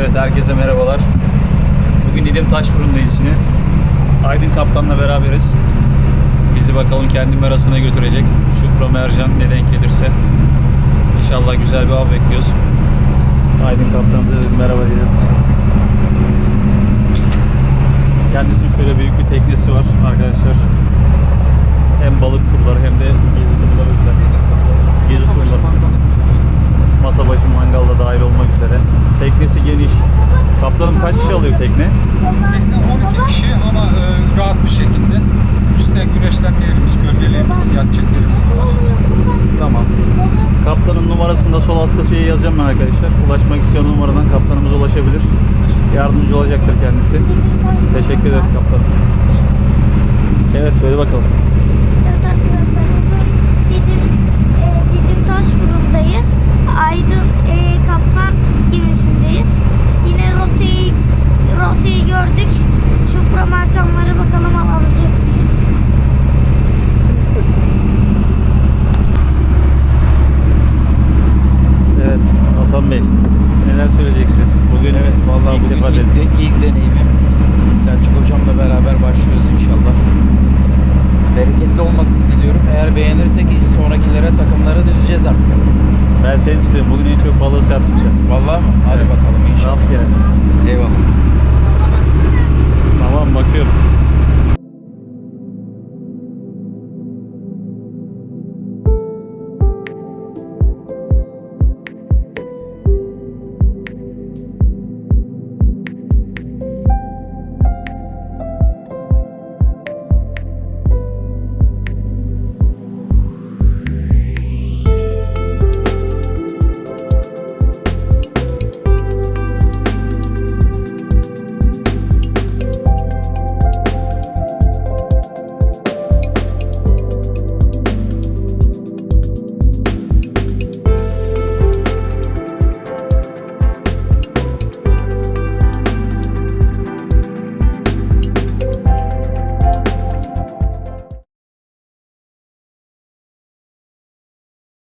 Evet herkese merhabalar. Bugün İlim Taşburun'dayız yine. Aydın Kaptan'la beraberiz. Bizi bakalım kendi merasına götürecek. Çupra mercan ne denk gelirse. İnşallah güzel bir av bekliyoruz. Aydın Kaptan da dedim, merhaba diyelim. Kendisinin şöyle büyük bir teknesi var arkadaşlar. Hem balık turları hem de gezi turları düzenleyecek. Gezi turları. Masa başı mangalda dahil olmak üzere. Teknesi geniş. Kaptanım kaç kişi alıyor tekne? Tekne 12 kişi ama e, rahat bir şekilde. Üstte güneşlenme yerimiz, gölgeliğimiz, yatacak yerimiz var. Tamam. Kaptanın numarasını da sol altta şeye yazacağım ben arkadaşlar. Ulaşmak isteyen numaradan kaptanımıza ulaşabilir. Yardımcı olacaktır kendisi. Teşekkür ederiz kaptanım. Evet söyle bakalım. Evet arkadaşlar Didim, e, Didim Taşburun'dayız. Vallahi ilk bugün ilk, de, ilk deneyimim. Selçuk hocamla beraber başlıyoruz inşallah. Bereketli olmasını diliyorum. Eğer beğenirsek sonrakilere takımlara düzeceğiz artık. Ben seni tutuyorum. Bugün en çok balığı sen tutacaksın. Vallahi mı? Hadi Evet. bakalım inşallah. Rastgele. Eyvallah.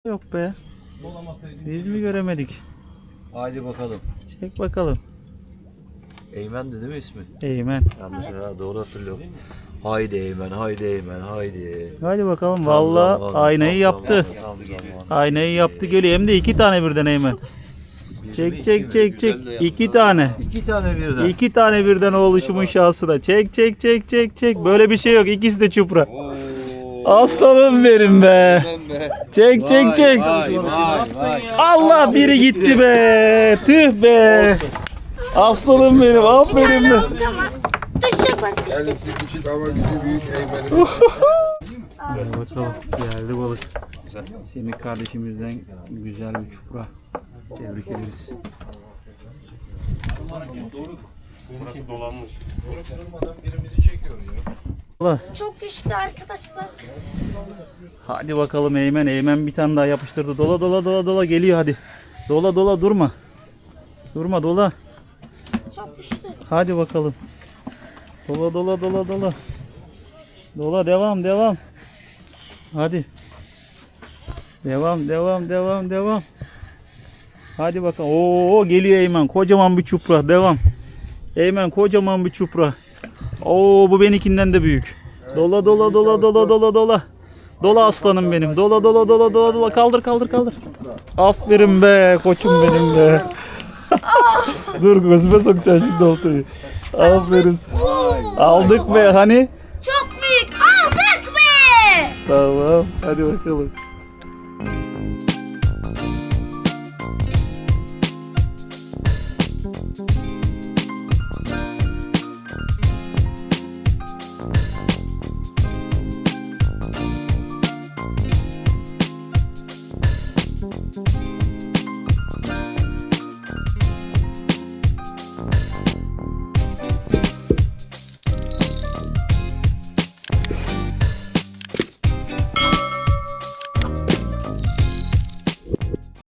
Yok be. Biz mi göremedik? Haydi bakalım. Çek bakalım. Eymen'di değil mi ismi? Eymen. Yanlış ha, doğru hatırlıyorum. Haydi Eymen, haydi Eymen, haydi. Hadi bakalım. Tam Vallahi zamanı, aynayı tam yaptı. zamanı, tam zamanı. Aynayı yaptı geliyor. Hem de iki tane birden Eymen. Çek çek çek çek. İki tane. İki tane birden. İki tane birden oluşumun şansına. Çek çek çek çek çek. Böyle bir şey yok. İkisi de çupra. Aslanım benim be. Çek çek çek. Allah biri gitti be. Tüh be. Aslanım benim. Aferin be. düşecek bak düşecek. Kendisi küçük ama gücü büyük Eymen'in. Hadi bakalım. Geldi balık. Semih kardeşimizden güzel bir çupra. Tebrik ederiz. Allah. Çok güçlü arkadaşlar. Hadi bakalım Eymen. Eymen bir tane daha yapıştırdı. Dola dola dola dola geliyor hadi. Dola dola durma. Durma dola. Çok güçlü. Hadi bakalım. Dola dola dola dola. Dola devam devam. Hadi. Devam devam devam devam. Hadi bakalım. Oo geliyor Eymen. Kocaman bir çupra. Devam. Eymen kocaman bir çupra. Oo bu benimkinden de büyük. Dola dola dola dola dola dola. Dola aslanım benim. Dola dola dola dola dola. Kaldır kaldır kaldır. Aferin be koçum benim be. Dur gözüme sokacaksın şimdi oltayı. Aferin. Aldık be hani. Çok büyük aldık be. Tamam hadi bakalım.